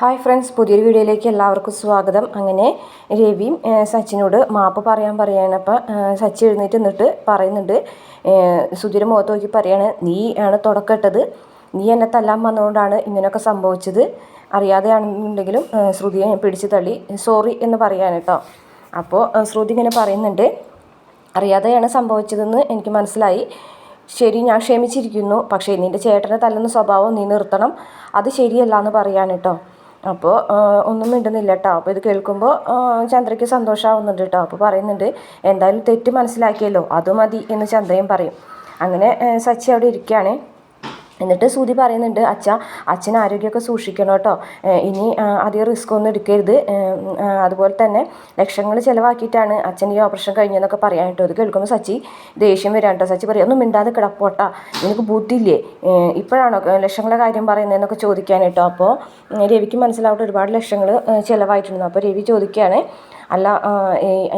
Hi friends പുതിയൊരു വീഡിയോയിലേക്ക് എല്ലാവർക്കും സ്വാഗതം. അങ്ങനെ രവിയും സച്ചിനോട് മാപ്പ് പറയാൻ പറയാണ്. അപ്പം സച്ചി എഴുന്നേറ്റ് നിന്നിട്ട് പറയുന്നുണ്ട് സുധീര മുഖത്ത് നോക്കി പറയാണ് നീ ആണ് തുടക്കമിട്ടത് നീ എന്നെ തല്ലാൻ വന്നതുകൊണ്ടാണ് ഇങ്ങനെയൊക്കെ സംഭവിച്ചത്. അറിയാതെയാണെന്നുണ്ടെങ്കിലും ശ്രുതിയെ ഞാൻ പിടിച്ചു തള്ളി. സോറി എന്ന് പറയാൻ കേട്ടോ അപ്പോൾ ശ്രുതി ഇങ്ങനെ പറയുന്നുണ്ട് അറിയാതെയാണ് സംഭവിച്ചതെന്ന് എനിക്ക് മനസ്സിലായി. ശരി ഞാൻ ക്ഷമിച്ചിരിക്കുന്നു. പക്ഷേ നിന്റെ ചേട്ടനെ തല്ലുന്ന സ്വഭാവം നീ നിർത്തണം. അത് ശരിയല്ല എന്ന് പറയാൻ കേട്ടോ അപ്പോൾ ഒന്നും മിണ്ടുന്നില്ല കേട്ടോ അപ്പോൾ ഇത് കേൾക്കുമ്പോൾ ചന്ദ്രയ്ക്ക് സന്തോഷമാവുന്നുണ്ട് കേട്ടോ അപ്പോൾ പറയുന്നുണ്ട് എന്തായാലും തെറ്റ് മനസ്സിലാക്കിയല്ലോ. അത് മതി എന്ന് ചന്ദ്രയും പറയും. അങ്ങനെ സച്ചി അവിടെ ഇരിക്കുകയാണ്. എന്നിട്ട് സൂതി പറയുന്നുണ്ട് അച്ഛ അച്ഛൻ ആരോഗ്യമൊക്കെ സൂക്ഷിക്കണം കേട്ടോ. ഇനി അധികം റിസ്ക് ഒന്നും എടുക്കരുത്. അതുപോലെ തന്നെ ലക്ഷങ്ങൾ ചിലവാക്കിയിട്ടാണ് അച്ഛൻ ഈ ഓപ്പറേഷൻ കഴിഞ്ഞതെന്നൊക്കെ പറയാൻ കേട്ടോ അത് കേൾക്കുമ്പോൾ സച്ചി ദേഷ്യം വരാൻ കേട്ടോ. സച്ചി പറയും ഒന്നും മിണ്ടാതെ കിടപ്പോട്ടാ നിനക്ക് ബുദ്ധിയില്ലേ? ഇപ്പോഴാണോ ലക്ഷങ്ങളുടെ കാര്യം പറയുന്നതെന്നൊക്കെ ചോദിക്കാൻ കേട്ടോ. അപ്പോൾ രവിക്ക് മനസ്സിലാവട്ടെ ഒരുപാട് ലക്ഷങ്ങൾ ചിലവായിട്ടുണ്ടെന്ന് അപ്പോൾ രവി ചോദിക്കുകയാണ് അല്ല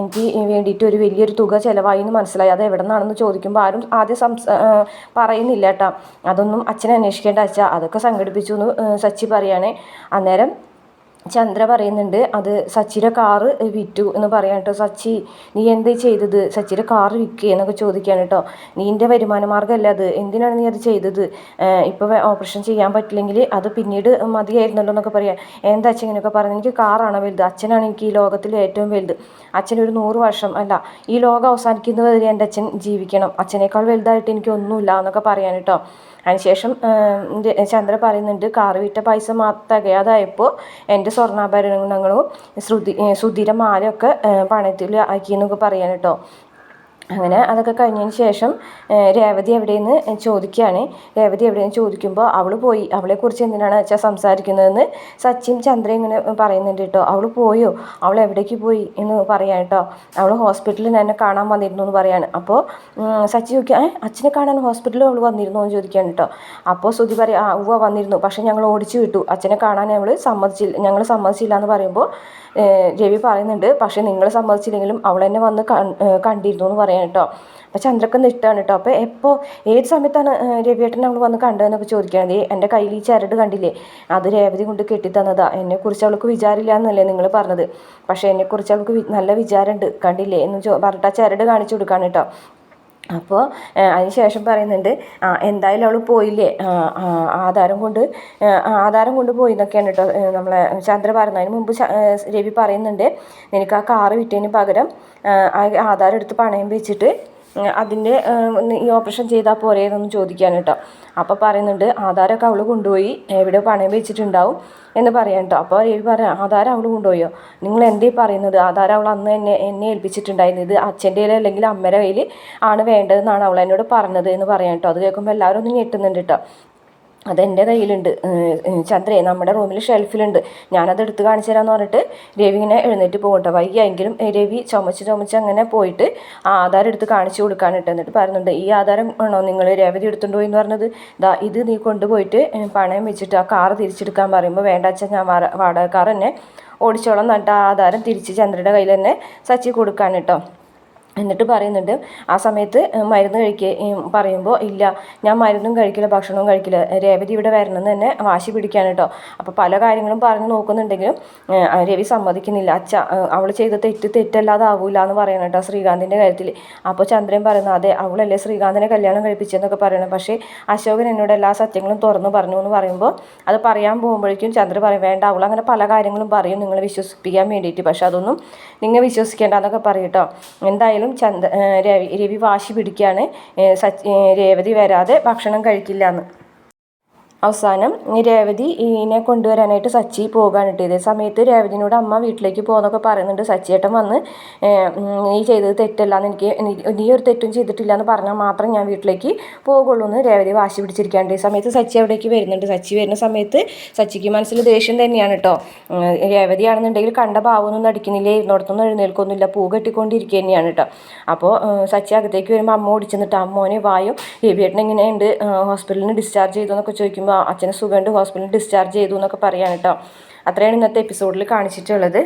എനിക്ക് വേണ്ടിയിട്ട് ഒരു വലിയൊരു തുക ചിലവായി എന്ന് മനസ്സിലായി. അത് എവിടെ നിന്നാണെന്ന് ചോദിക്കുമ്പോൾ ആരും ആദ്യം സംസ പറയുന്നില്ല കേട്ടോ അതൊന്നും അച്ഛനെ അന്വേഷിക്കേണ്ട അച്ഛാ. അതൊക്കെ സംഘടിപ്പിച്ചു എന്ന് സച്ചി പറയുകയാണ് അന്നേരം ചന്ദ്ര പറയുന്നുണ്ട് അത് സച്ചിയുടെ കാറ് വിറ്റു എന്ന് പറയാം കേട്ടോ. സച്ചി നീ എന്ത് ചെയ്തത്? സച്ചിയുടെ കാറ് വിൽക്കുക എന്നൊക്കെ ചോദിക്കുകയാണ് കേട്ടോ. നീന്റെ വരുമാന മാർഗമല്ല അത്? എന്തിനാണ് നീ അത് ചെയ്തത്? ഇപ്പോൾ ഓപ്പറേഷൻ ചെയ്യാൻ പറ്റില്ലെങ്കിൽ അത് പിന്നീട് മതിയായിരുന്നല്ലോ എന്നൊക്കെ പറയാം. എന്താ അച്ഛൻ ഇങ്ങനെയൊക്കെ പറഞ്ഞു എനിക്ക് കാറാണ് വലുത്? അച്ഛനാണ് എനിക്ക് ഈ ലോകത്തിൽ ഏറ്റവും വലുത്. അച്ഛൻ ഒരു നൂറ് വർഷം അല്ല ഈ ലോകം അവസാനിക്കുന്നവരെ എന്റെ അച്ഛൻ ജീവിക്കണം. അച്ഛനേക്കാൾ വലുതായിട്ട് എനിക്ക് ഒന്നുമില്ല എന്നൊക്കെ പറയാൻ കേട്ടോ. അതിനുശേഷം ചന്ദ്ര പറയുന്നുണ്ട് കാറ് വിറ്റ പൈസ തികയാതായപ്പോൾ എന്റെ സ്വർണാഭരണങ്ങളും ശ്രുതി സുധീര മാലയൊക്കെ പണയത്തിൽ ആക്കി പറയാൻ കേട്ടോ അങ്ങനെ അതൊക്കെ കഴിഞ്ഞതിന് ശേഷം രേവതി എവിടെയെന്ന് ചോദിക്കുകയാണ്. രേവതി എവിടെയെന്ന് ചോദിക്കുമ്പോൾ അവൾ പോയി. അവളെക്കുറിച്ച് എന്തിനാണ് അച്ഛാ സംസാരിക്കുന്നതെന്ന് സച്ചിൻ ചന്ദ്ര ഇങ്ങനെ പറയുന്നുണ്ട് കേട്ടോ. അവൾ പോയോ? അവൾ എവിടേക്ക് പോയി എന്ന് പറയാം കേട്ടോ. അവൾ ഹോസ്പിറ്റലിൽ എന്നെ കാണാൻ വന്നിരുന്നു എന്ന് പറയാണ് അപ്പോൾ സച്ചി ചോദിക്കുക അച്ഛനെ കാണാൻ ഹോസ്പിറ്റലിൽ അവൾ വന്നിരുന്നു? എന്ന് ചോദിക്കുകയാണ് കേട്ടോ. അപ്പോൾ സുധി പറയും ആ ഉവ്വ വന്നിരുന്നു. പക്ഷേ ഞങ്ങൾ ഓടിച്ചു വിട്ടു. അച്ഛനെ കാണാൻ അവൾ സമ്മതിച്ചില്ല ഞങ്ങൾ സമ്മതിച്ചില്ല എന്ന് പറയുമ്പോൾ രവി പറയുന്നുണ്ട് പക്ഷേ നിങ്ങൾ സമ്മതിച്ചില്ലെങ്കിലും അവൾ എന്നെ വന്ന് കണ്ടിരുന്നു എന്ന് പറയാൻ കേട്ടോ അപ്പോൾ ചന്ദ്രക്ക് ഇഷ്ടമാണ് കേട്ടോ അപ്പോൾ എപ്പോൾ ഏത് സമയത്താണ് രവിയേട്ടൻ നമ്മൾ വന്ന് കണ്ടതെന്നൊക്കെ ചോദിക്കുകയാണെങ്കിൽ എന്റെ കയ്യിൽ ഈ ചരട് കണ്ടില്ലേ? അത് രേവതി കൊണ്ട് കെട്ടിത്തന്നതാ. എന്നെക്കുറിച്ച് അവൾക്ക് വിചാരമില്ല എന്നല്ലേ നിങ്ങൾ പറഞ്ഞത്. പക്ഷേ എന്നെക്കുറിച്ച് അവൾക്ക് നല്ല വിചാരമുണ്ട് കണ്ടില്ലേ? എന്ന് പറഞ്ഞിട്ട് ആ ചരട് കാണിച്ചു കൊടുക്കാണ് കേട്ടോ അപ്പോൾ അതിന് ശേഷം പറയുന്നുണ്ട് ആ എന്തായാലും അവൾ പോയില്ലേ? ആധാരം കൊണ്ട് ആധാരം കൊണ്ട് പോയി എന്നൊക്കെയാണ് കേട്ടോ നമ്മളെ ചന്ദ്ര പറയുന്നത്. അതിന് മുമ്പ് രവി പറയുന്നുണ്ട് നിനക്ക് ആ കാറ് വിറ്റതിന് പകരം ആധാരം എടുത്ത് പണയം വെച്ചിട്ട് അതിന്റെ ഈ ഓപ്പറേഷൻ ചെയ്താൽ പോരെ ചോദിക്കാൻ കേട്ടോ. അപ്പോൾ പറയുന്നുണ്ട് ആധാരമൊക്കെ അവൾ കൊണ്ടുപോയി എവിടെ പണയം വെച്ചിട്ടുണ്ടാവും എന്ന് പറയാൻ കേട്ടോ. അപ്പോൾ രവി പറയാം ആധാരം അവൾ കൊണ്ടുപോയോ? നിങ്ങൾ എന്തേ പറയുന്നത്? ആധാരം അവൾ അന്ന് എന്നെ എന്നെ ഏൽപ്പിച്ചിട്ടുണ്ടായിരുന്നു ഇത് അച്ഛന്റെ കയ്യിൽ അല്ലെങ്കിൽ അമ്മയുടെ കയ്യിൽ ആണ് വേണ്ടതെന്നാണ് അവൾ എന്നോട് പറഞ്ഞത് എന്ന് പറയാൻ കേട്ടോ. അത് കേൾക്കുമ്പോൾ എല്ലാവരും ഒന്ന് ഞെട്ടുന്നുണ്ട് കേട്ടോ. അതെന്റെ കയ്യിലുണ്ട്. ചന്ദ്രേ നമ്മുടെ റൂമിൽ ഷെൽഫിലുണ്ട്. ഞാനത് എടുത്ത് കാണിച്ചു തരാമെന്ന് പറഞ്ഞിട്ട് രവി ഇങ്ങനെ എഴുന്നേറ്റ് പോകട്ടെ വൈകിയെങ്കിലും രവി ചുമച്ച് ചുമച്ച് അങ്ങനെ പോയിട്ട് ആ ആധാരം എടുത്ത് കാണിച്ചു കൊടുക്കാനിട്ട് എന്നിട്ട് പറയുന്നുണ്ട് ഈ ആധാരം ആണോ നിങ്ങൾ രേവതി എടുത്തുകൊണ്ട് പോയി എന്ന് പറഞ്ഞത്? ദാ ഇത് നീ കൊണ്ടുപോയിട്ട് പണയം വെച്ചിട്ട് ആ കാറ് തിരിച്ചെടുക്കാൻ പറയുമ്പോൾ വേണ്ട അച്ഛൻ ഞാൻ വാടക കാർ തന്നെ ഓടിച്ചോളം എന്നിട്ട് ആ ആധാരം തിരിച്ച് ചന്ദ്രയുടെ കയ്യിൽ തന്നെ സച്ചി കൊടുക്കാൻ കേട്ടോ എന്നിട്ട് പറയുന്നുണ്ട് ആ സമയത്ത് മരുന്ന് കഴിക്കുക പറയുമ്പോൾ ഇല്ല ഞാൻ മരുന്നും കഴിക്കില്ല ഭക്ഷണവും കഴിക്കില്ല. രേവതി ഇവിടെ വരണമെന്ന് തന്നെ വാശി പിടിക്കാൻ കേട്ടോ അപ്പോൾ പല കാര്യങ്ങളും പറഞ്ഞു നോക്കുന്നുണ്ടെങ്കിലും രവി സമ്മതിക്കുന്നില്ല. അച്ഛ അവൾ ചെയ്ത തെറ്റ് തെറ്റല്ലാതെ ആവൂല എന്ന് പറയണം കേട്ടോ ശ്രീകാന്തിന്റെ കാര്യത്തിൽ അപ്പോൾ ചന്ദ്രൻ പറയുന്നു അതെ അവളല്ലേ ശ്രീകാന്തിനെ കല്യാണം കഴിപ്പിച്ചെന്നൊക്കെ പറയണം. പക്ഷേ അശോകൻ എന്നോട് എല്ലാ സത്യങ്ങളും തുറന്നു പറഞ്ഞു എന്ന് പറയുമ്പോൾ അത് പറയാൻ പോകുമ്പോഴേക്കും ചന്ദ്രൻ പറയും വേണ്ട അവൾ അങ്ങനെ പല കാര്യങ്ങളും പറയും. നിങ്ങളെ വിശ്വസിപ്പിക്കാൻ വേണ്ടിയിട്ട്. പക്ഷേ അതൊന്നും നിങ്ങൾ വിശ്വസിക്കേണ്ട എന്നൊക്കെ പറയും കേട്ടോ എന്തായാലും എന്തായാലും ചന്ത രവി രവി വാശി പിടിക്കുകയാണ് രേവതി വരാതെ ഭക്ഷണം കഴിക്കില്ല എന്ന് അവസാനം രേവതി ഇതിനെ കൊണ്ടുവരാനായിട്ട് സച്ചി പോകാൻ ഇതേ സമയത്ത് രേവതിനോട് അമ്മ വീട്ടിലേക്ക് പോകുന്നൊക്കെ പറയുന്നുണ്ട്. സച്ചിയേട്ടൻ വന്ന് നീ ചെയ്തത് തെറ്റല്ല. എന്ന് എനിക്ക് നീ ഒരു തെറ്റും ചെയ്തിട്ടില്ല എന്ന് പറഞ്ഞാൽ മാത്രം ഞാൻ വീട്ടിലേക്ക് പോകുള്ളൂ എന്ന് രേവതി വാശി പിടിച്ചിരിക്കാണ്ട്. ഈ സമയത്ത് സച്ചി അവിടേക്ക് വരുന്നുണ്ട്. സച്ചി വരുന്ന സമയത്ത് സച്ചിക്ക് മനസ്സിൽ ദേഷ്യം തന്നെയാണ് കേട്ടോ. രേവതിയാണെന്നുണ്ടെങ്കിൽ കണ്ട ഭാവമൊന്നും നടിക്കുന്നില്ല. ഇരുന്നോടത്തൊന്നും എഴുന്നേൽക്കൊന്നുമില്ല. പൂ കെട്ടിക്കൊണ്ടിരിക്കുക തന്നെയാണ് കേട്ടോ. അപ്പോൾ സച്ചി അകത്തേക്ക് വരുമ്പോൾ അമ്മ ഓടിച്ചെന്നിട്ട് അമ്മോനെ വായും രവിയേട്ടൻ എങ്ങനെയുണ്ട്? ഹോസ്പിറ്റലിന് ഡിസ്ചാർജ് ചെയ്തു എന്നൊക്കെ ചോദിക്കുമ്പോൾ അച്ഛന് സുഖമുണ്ട് ഹോസ്പിറ്റലിൽ ഡിസ്ചാർജ് ചെയ്തു എന്നൊക്കെ പറയാൻ കേട്ടോ അത്രയാണ് ഇന്നത്തെ എപ്പിസോഡിൽ കാണിച്ചിട്ടുള്ളത്.